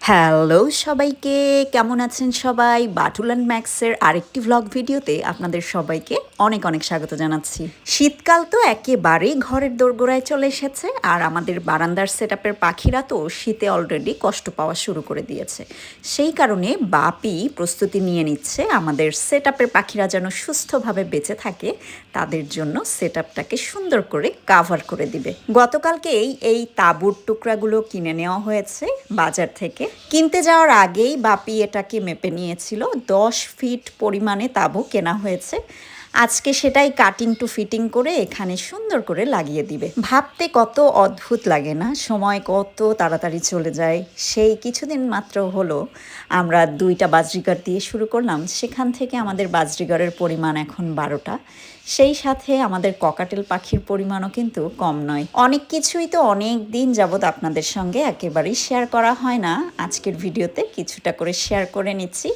Hello সবাইকে, কেমন আছেন সবাই? বাটুল অ্যান্ড ম্যাক্সের আরেকটি ভ্লগ ভিডিওতে আপনাদের সবাইকে অনেক অনেক স্বাগত জানাচ্ছি। শীতকাল তো একেবারেই ঘরের দোরগোড়ায় চলে এসেছে আর আমাদের বারান্দার সেট পাখিরা তো শীতে অলরেডি কষ্ট পাওয়া শুরু করে দিয়েছে। সেই কারণে বাপি প্রস্তুতি নিয়ে নিচ্ছে আমাদের সেট পাখিরা যেন সুস্থভাবে বেঁচে থাকে, তাদের জন্য সেট সুন্দর করে কাভার করে দিবে। গতকালকেই এই তাঁবুর টুকরাগুলো কিনে নেওয়া হয়েছে বাজার থেকে। কিনতে যাওয়ার আগেই বাপি এটাকে মেপে নিয়েছিল। দশ ফিট পরিমাণে তাবু কেনা হয়েছে। আজকে সেটাই কাটিং টু ফিটিং করে এখানে সুন্দর করে লাগিয়ে দিবে। ভাবতে কত অদ্ভুত লাগে না? সময় কত তাড়াতাড়ি চলে যায়। সেই কিছুদিন মাত্র হলো আমরা দুইটা বাজরিগার দিয়ে শুরু করলাম। সেখান থেকে আমাদের বাজরিগারের পরিমাণ এখন বারোটা। সেই সাথে আমাদের ককাটেল পাখির পরিমাণও কিন্তু কম নয়। অনেক কিছুই তো অনেক দিন যাবৎ আপনাদের সঙ্গে একেবারেই শেয়ার করা হয় না। আজকের ভিডিওতে কিছুটা করে শেয়ার করে নিচ্ছি।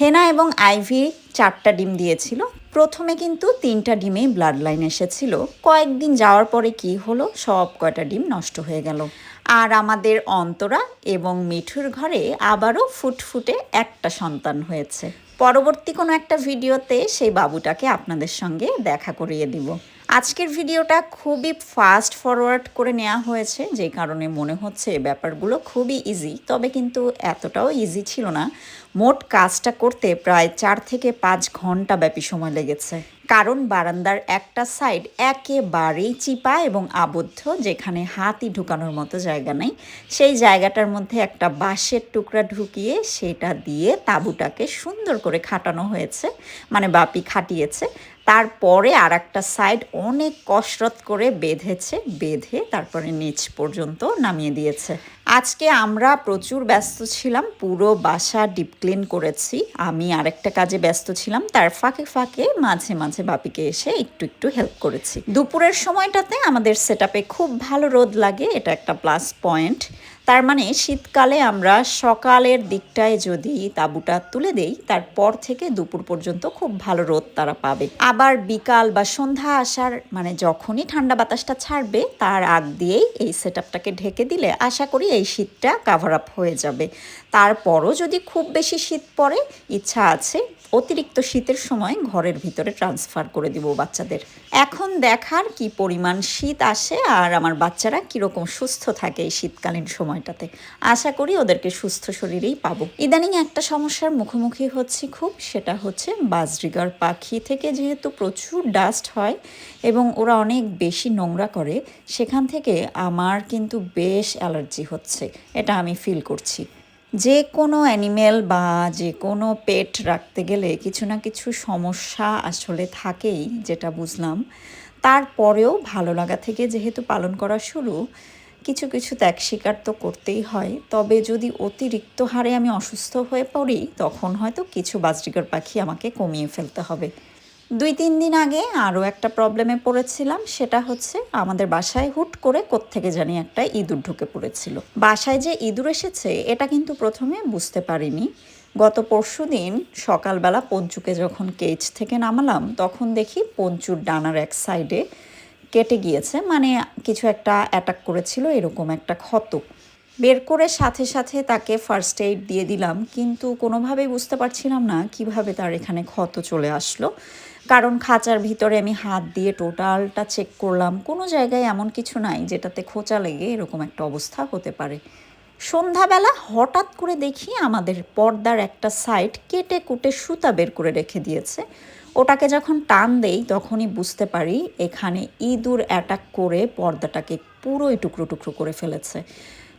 হেনা এবং আইভি চারটা ডিম দিয়েছিল। প্রথমে কিন্তু তিনটা ডিমে ব্লাড লাইন এসেছিল। কয়েকদিন যাওয়ার পরে কি হলো? সব কয়টা ডিম নষ্ট হয়ে গেল। আর আমাদের অন্তরা এবং মিঠুর ঘরে আবারও ফুটফুটে একটা সন্তান হয়েছে। পরবর্তী কোনো একটা ভিডিওতে সেই বাবুটাকে আপনাদের সঙ্গে দেখা করিয়ে দিব। আজকের ভিডিওটা খুবই ফাস্ট ফরওয়ার্ড করে নেওয়া হয়েছে, যে কারণে মনে হচ্ছে ব্যাপারগুলো খুবই ইজি তবে কিন্তু এতটাও ইজি ছিল না। মোট কাজটা করতে প্রায় চার থেকে পাঁচ ঘণ্টা ব্যাপী সময় লেগেছে। কারণ বারান্দার একটা সাইড একেবারেই চিপা এবং আবদ্ধ, যেখানে হাতি ঢুকানোর মতো জায়গা নেই। সেই জায়গাটার মধ্যে একটা বাঁশের টুকরা ঢুকিয়ে সেটা দিয়ে তাঁবুটাকে সুন্দর করে খাটানো হয়েছে মানে বাপি খাটিয়েছে। তারপরে আর একটা সাইড অনেক কসরত করে বেঁধেছে, বেঁধে তারপরে নিচ পর্যন্ত নামিয়ে দিয়েছে। আজকে আমরা প্রচুর ব্যস্ত ছিলাম, পুরো বাসা ডিপ ক্লিন করেছি। আমি আরেকটা কাজে ব্যস্ত ছিলাম, তার ফাঁকে ফাঁকে মাঝে মাঝে বাপিকে এসে একটু একটু হেল্প করেছি। দুপুরের সময়টাতে আমাদের সেট খুব ভালো রোদ লাগে, এটা একটা প্লাস পয়েন্ট তার মানে শীতকালে আমরা সকালের দিকটায় যদি তাঁবুটা তুলে দেই, তারপর থেকে দুপুর পর্যন্ত খুব ভালো রোদ তারা পাবে। আবার বিকাল বা সন্ধ্যা আসার মানে যখনই ঠান্ডা বাতাসটা ছাড়বে, তার আগ দিয়েই এই সেট ঢেকে দিলে আশা করি এই শীতটা কাভার আপ হয়ে যাবে। তারপরও যদি খুব বেশি শীত পড়ে, ইচ্ছা আছে, অতিরিক্ত শীতের সময় ঘরের ভিতরে ট্রান্সফার করে দিব বাচ্চাদের। এখন দেখার কি পরিমাণ শীত আসে আর আমার বাচ্চারা কীরকম সুস্থ থাকে এই শীতকালীন সময়টাতে। আশা করি ওদেরকে সুস্থ শরীরেই পাবো। ইদানিং একটা সমস্যার মুখোমুখি হচ্ছি খুব, সেটা হচ্ছে বাজরিগার পাখি থেকে যেহেতু প্রচুর ডাস্ট হয় এবং ওরা অনেক বেশি নোংরা করে, সেখান থেকে আমার কিন্তু বেশ অ্যালার্জি হচ্ছে। এটা আমি ফিল করছি। যে কোনো অ্যানিমেল বা যে কোনো পেট রাখতে গেলে কিছু না কিছু সমস্যা আসলে থাকেই, যেটা বুঝলাম। তারপরেও ভালো লাগা থেকে যেহেতু পালন করা শুরু কিছু কিছু ত্যাগ স্বীকার তো করতেই হয়। তবে যদি অতিরিক্ত হারে আমি অসুস্থ হয়ে পড়ি, তখন হয়তো কিছু বাজরিকার পাখি আমাকে কমিয়ে ফেলতে হবে। দুই তিন দিন আগে আরও একটা প্রবলেমে পড়েছিলাম, সেটা হচ্ছে আমাদের বাসায় হুট করে কোত্থেকে জানি একটা ইঁদুর ঢুকে পড়েছিল। বাসায় যে ইঁদুর এসেছে, এটা কিন্তু প্রথমে বুঝতে পারিনি। গত পরশু দিন সকালবেলা পঞ্চুকে যখন কেজ থেকে নামালাম, তখন দেখি পঞ্চুর ডানার এক সাইডে কেটে গিয়েছে মানে কিছু একটা অ্যাটাক করেছিল এরকম একটা ক্ষত। বের করে সাথে সাথে তাকে ফার্স্ট এইড দিয়ে দিলাম, কিন্তু কোনোভাবেই বুঝতে পারছিলাম না কীভাবে তার এখানে ক্ষত চলে আসলো। কারণ খাঁচার ভিতরে আমি হাত দিয়ে টোটালটা চেক করলাম, কোনো জায়গায় এমন কিছু নাই যেটাতে খোঁচা লেগে এরকম একটা অবস্থা হতে পারে। সন্ধ্যাবেলা হঠাৎ করে দেখি আমাদের পর্দার একটা সাইড কেটে কুটে সুতা বের করে রেখে দিয়েছে। ওটাকে যখন টান দেই, তখনই বুঝতে পারি এখানে ইঁদুর অ্যাটাক করে পর্দাটাকে পুরোই টুকরো টুকরো করে ফেলেছে।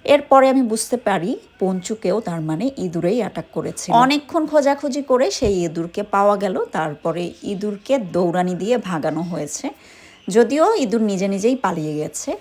এরপরে আমি বুঝতে পারি পঞ্চুকেও তার মানে ইঁদুরেই অ্যাটাক করেছে অনেকক্ষণ খোঁজাখুঁজি করে সেই ইঁদুরকে পাওয়া গেল, তারপরে ইঁদুরকে দৌড়ানি দিয়ে ভাগানো হয়েছে। যদিও ইঁদুর নিজে নিজেই পালিয়ে গেছে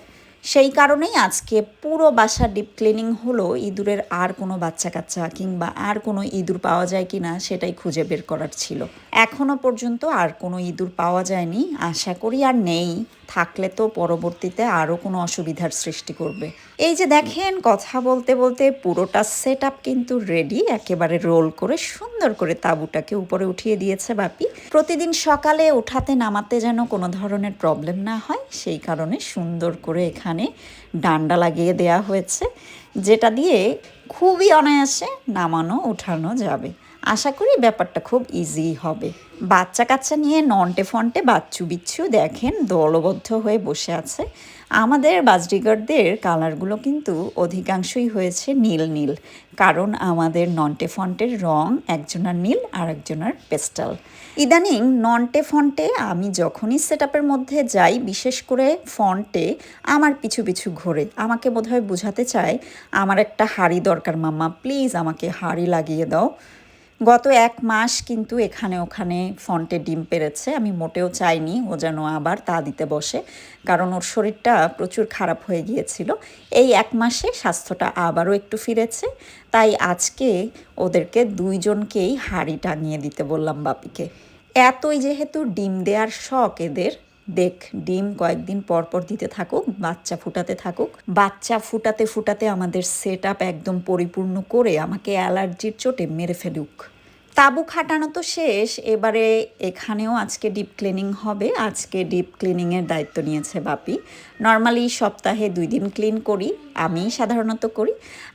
সেই কারণেই আজকে পুরো বাসা ডিপ ক্লিনিং হলো ইঁদুরের আর কোনো বাচ্চা কাচ্চা কিংবা আর কোনো ইঁদুর পাওয়া যায় কি না সেটাই খুঁজে বের করার ছিল। এখনও পর্যন্ত আর কোনো ইঁদুর পাওয়া যায়নি, আশা করি আর নেই। থাকলে তো পরবর্তীতে আরও কোনো অসুবিধার সৃষ্টি করবে। এই যে দেখেন, কথা বলতে বলতে পুরোটা সেট আপ কিন্তু রেডি একেবারে রোল করে সুন্দর করে তাঁবুটাকে উপরে উঠিয়ে দিয়েছে বাপি। প্রতিদিন সকালে উঠাতে নামাতে যেন কোনো ধরনের প্রবলেম না হয়, সেই কারণে সুন্দর করে এখানে ডান্ডা লাগিয়ে দেয়া হয়েছে, যেটা দিয়ে খুবই অনায়াসে নামানো, উঠানো যাবে। আশা করি ব্যাপারটা খুব ইজি হবে। বাচ্চা কাচ্চা নিয়ে নন্টে ফন্টে বাচ্চু বিচ্ছু দেখেন, দলবদ্ধ হয়ে বসে আছে। আমাদের বাজরিগারদের কালারগুলো কিন্তু অধিকাংশই হয়েছে নীল নীল কারণ আমাদের নন্টে ফন্টের রং একজনের নীল আর একজনের পেস্টাল। ইদানিং নন্টে ফন্টে আমি যখনই সেট মধ্যে যাই, বিশেষ করে ফন্টে, আমার পিছু পিছু ঘোরে। আমাকে বোধহয় বোঝাতে চায়, আমার একটা হাড়ি দরকার মাম্মা, প্লিজ আমাকে হাড়ি লাগিয়ে দাও। গত এক মাস কিন্তু এখানে ওখানে ফন্টে ডিম পেরেছে। আমি মোটেও চাইনি ও যেন আবার তা দিতে বসে, কারণ ওর শরীরটা প্রচুর খারাপ হয়ে গিয়েছিল। এই এক মাসে স্বাস্থ্যটা আবারও একটু ফিরেছে, তাই আজকে ওদেরকে দুইজনকেই হাড়ি টাঙিয়ে দিতে বললাম বাপিকে। এতই যেহেতু ডিম দেওয়ার শখ এদের দেখ, ডিম কয়েকদিন পর পর দিতে থাকুক, বাচ্চা ফুটাতে থাকুক। বাচ্চা ফুটাতে ফুটাতে আমাদের সেট একদম পরিপূর্ণ করে আমাকে অ্যালার্জির চোটে মেরে ফেলুক। তাবু খাটানো তো শেষ, এবারে এখানেও আজকে ডিপ ক্লিনিং হবে। আজকে ডিপ ক্লিনিংয়ের দায়িত্ব নিয়েছে বাপি। নর্মালি সপ্তাহে দুই দিন ক্লিন করি, আমি সাধারণত করি।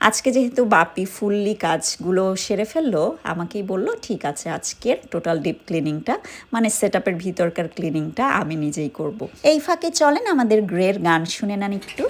আজকে যেহেতু বাপি ফুললি কাজগুলো সেরে ফেলল, আমাকেই বলল, ঠিক আছে, আজকের টোটাল ডিপ ক্লিনিংটা মানে সেট আপের ভিতরকার ক্লিনিংটা আমি নিজেই করব। এই ফাঁকে চলেন, আমাদের গ্রের গান শুনে নেন একটু।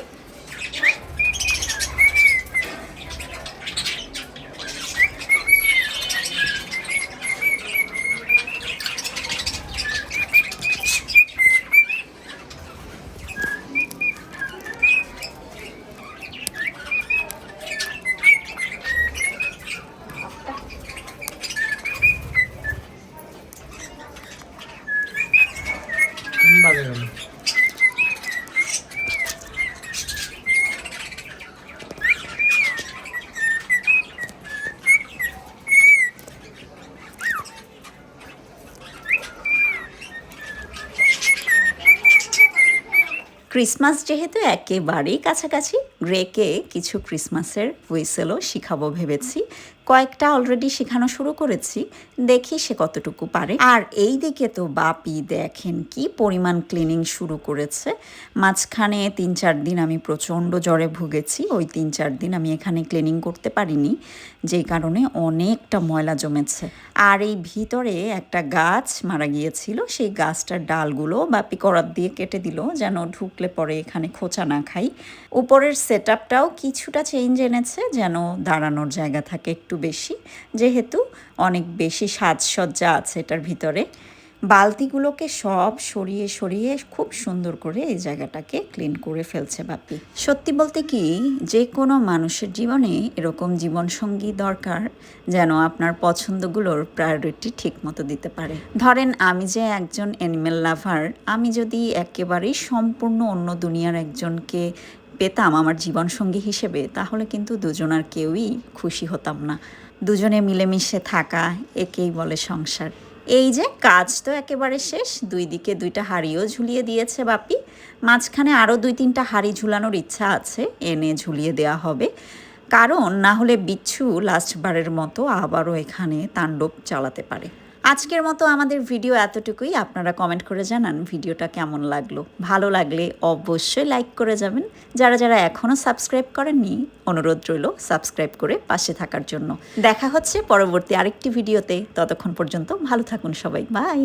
ক্রিসমাস যেহেতু একেবারেই কাছাকাছি গ্রেকে কিছু ক্রিসমাসের হুইসেলও শিখাবো ভেবেছি। কয়েকটা অলরেডি শেখানো শুরু করেছি, দেখি সে কতটুকু পারে। আর এই দিকে তো বাপি দেখেন কি পরিমাণ ক্লিনিং শুরু করেছে। মাঝখানে তিন চার দিন আমি প্রচণ্ড জ্বরে ভুগেছি, ওই তিন চার দিন আমি এখানে ক্লিনিং করতে পারিনি, যেই কারণে অনেকটা ময়লা জমেছে। আর এই ভিতরে একটা গাছ মারা গিয়েছিল, সেই গাছটার ডালগুলো বাপি করাত দিয়ে কেটে দিল, যেন ঢুকলে পরে এখানে খোঁচা না খাই। উপরের সেট কিছুটা চেঞ্জ এনেছে, যেন দাঁড়ানোর জায়গা থাকে একটু বেশি, যেহেতু অনেক বেশি সাজসজ্জা আছে এটার ভিতরে। বালতিগুলোকে সব সরিয়ে সরিয়ে খুব সুন্দর করে এই জায়গাটাকে ক্লিন করে ফেলছে বাপি সত্যি বলতে কি, যে কোনো মানুষের জীবনে এরকম জীবনসঙ্গী দরকার যেন আপনার পছন্দগুলোর প্রায়োরিটি ঠিক মতো দিতে পারে। ধরেন আমি যে একজন অ্যানিমেল লাভার আমি যদি একেবারেই সম্পূর্ণ অন্য দুনিয়ার একজনকে পেতাম আমার জীবনসঙ্গী হিসেবে, তাহলে কিন্তু দুজনার কেউই খুশি হতাম না। দুজনে মিলেমিশে থাকা, একেই বলে সংসার। এই যে কাজ তো একেবারে শেষ, দুই দিকে দুইটা হাড়িও ঝুলিয়ে দিয়েছে বাপি মাঝখানে আরও দুই তিনটা হাড়ি ঝুলানোর ইচ্ছা আছে, এনে ঝুলিয়ে দেওয়া হবে। কারণ না হলে বিচ্ছু লাস্টবারের মতো আবারও এখানে তাণ্ডব চালাতে পারে। আজকের মতো আমাদের ভিডিও এতটুকুই। আপনারা কমেন্ট করে জানান ভিডিওটা কেমন লাগল। ভালো লাগলে অবশ্যই লাইক করে যাবেন। যারা যারা এখনও সাবস্ক্রাইব করেননি, অনুরোধ রইল সাবস্ক্রাইব করে পাশে থাকার জন্য। দেখা হচ্ছে পরবর্তী আরেকটি ভিডিওতে। ততক্ষণ পর্যন্ত ভালো থাকুন সবাই। বাই